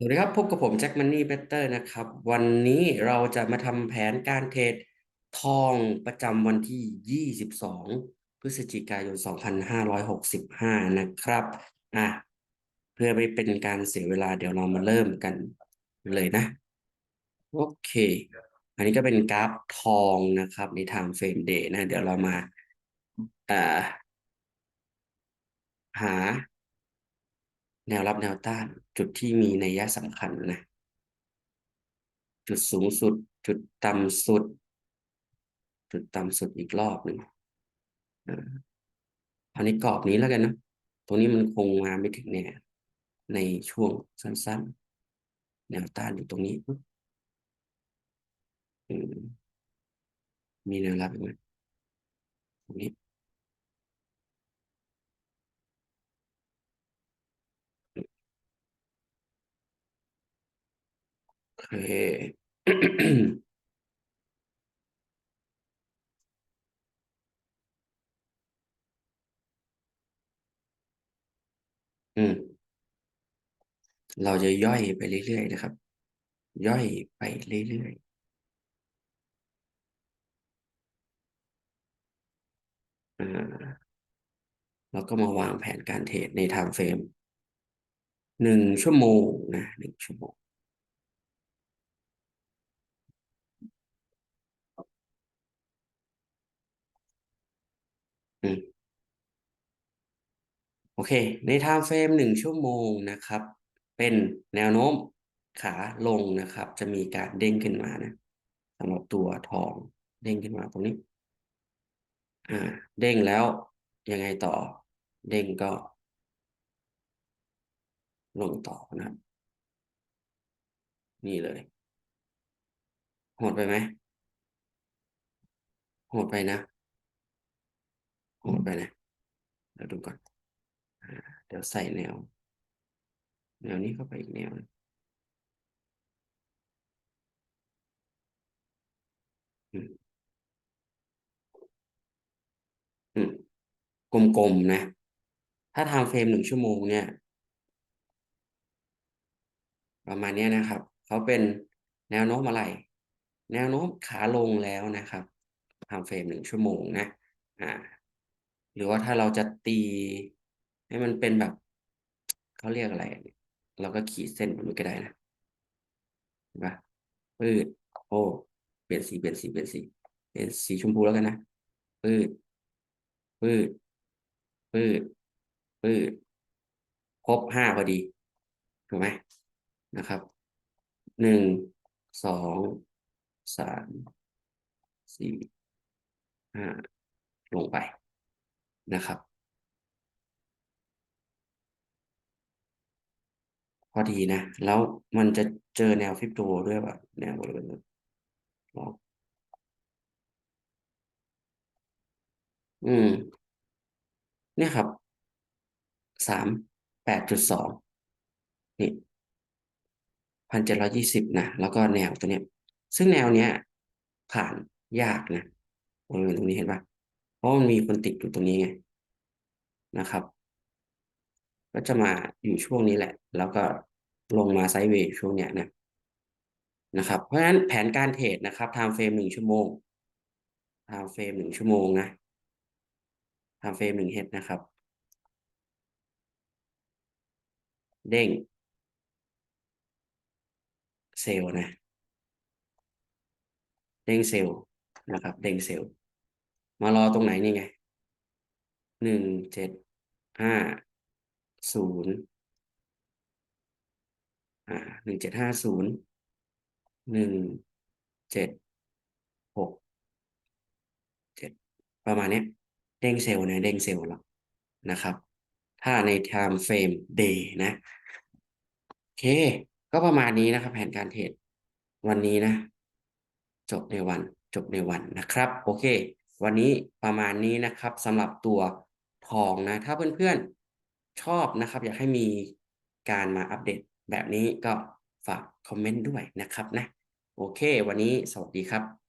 สวัสดีครับ พบกับผมแจ็คมันนี่เบเตอร์นะครับ วันนี้เราจะมาทำแผนการเทรดทองประจำวันที่ 22 พฤศจิกายน 2565 นะครับอะเพื่อไม่เป็นการเสียเวลาเดี๋ยวเรามาเริ่มกันเลยนะ โอเค อันนี้ก็เป็นกราฟทองนะครับในทางเฟรมเดย์นะ เดี๋ยวเรามาอ่าหา แนวรับแนวต้าน จุดที่มีในัยสำคัญนะ จุดสูงสุด จุดต่ำสุด จุดต่ำสุดอีกรอบหนึ่งอันนี้กรอบนี้แล้วกันนะตรงนี้มันคงมาไม่ถึงแนวในช่วงสั้นๆ แนวต้านอยู่ตรงนี้มีแนวรับอีกไหมตรงนี้ เคอืม เราจะย่อยไปเรื่อยๆนะครับ ย่อยไปเรื่อยๆอ่าแล้วก็มาวางแผนการเทรดในไทม์เฟรมหนึ่งชั่วโมงนะหนึ่งชั่วโมง อืม โอเค ในไทม์เฟรมหนึ่งชั่วโมงนะครับ เป็นแนวโน้มขาลงนะครับ จะมีการเด้งขึ้นมานะสำหรับตัวทองเด้งขึ้นมาตรงนี้ อ่า เด้งแล้วยังไงต่อ เด้งก็ ลงต่อนะครับนี่เลยโหดไปไหมโหดไปนะ โหดไปนะเดี๋ยวดูก่อนเดี๋ยวใส่แนว แนวนี้เข้าไปอีกแนวอืมอืมกลมๆนะ ถ้าทำเฟรมหนึ่งชั่วโมงเนี่ย ประมาณนี้นะครับ เขาเป็นแนวโน้มอะไร แนวโน้มขาลงแล้วนะครับทำเฟรมหนึ่งชั่วโมงนะ อ่า หรือว่าถ้าเราจะตี ให้มันเป็นแบบเขาเรียกอะไร เราก็ขีดเส้นมันก็ได้นะเห็นปะปืดโอ้เปลี่ยนสีเปลี่ยนสีเปลี่ยนสีเปลี่ยนสีชมพูแล้วกันนะปืดปืดปืดปืดครบห้าพอดีถูกไหมนะครับหนึ่งสองสามสี่ห้าลงไป นะครับพอดีนะ แล้วมันจะเจอแนวฟิปโตด้วยว่าแนวบริเวณนี้ลองอืม เนี่ยครับสามแปดจุดสองนี่พันเจ็ดร้อยี่สิบนะ แล้วก็แนวตัวเนี้ย ซึ่งแนวเนี้ยผ่านยากนะบริเวณตรงนี้เห็นปะ เพราะมันมีคนติดอยู่ตรงนี้ไงนะครับ ก็จะมาอยู่ช่วงนี้แหละ แล้วก็ลงมาไซด์เวย์ช่วงเนี้ยนะนะครับ เพราะฉะนั้นแผนการเทรดนะครับไทม์เฟรมหนึ่งชั่วโมงไทม์เฟรมหนึ่งชั่วโมงนะไทม์เฟรมหนึ่งเฮดนะครับ เด้งเซลล์นะ เด้งเซลล์นะครับ เด้งเซลล์ มารอตรงไหนนี่ไงหนึ่งเจ็ดห้าศูนย์อ่าหนึ่งเจ็ดห้าศูนย์หนึ่งเจ็ดหกเจ็ดประมาณนี้เด้งเซลล์นะเด้งเซลล์แล้วนะครับ ถ้าใน time frame day นะ โอเค ก็ประมาณนี้นะครับ แผนการเทรดวันนี้นะ จบในวันจบในวันนะครับ โอเค วันนี้ประมาณนี้นะครับสำหรับตัวทองนะ ถ้าเพื่อนๆชอบนะครับ อยากให้มีการมาอัปเดตแบบนี้ก็ฝากคอมเมนต์ด้วยนะครับนะ โอเค วันนี้สวัสดีครับ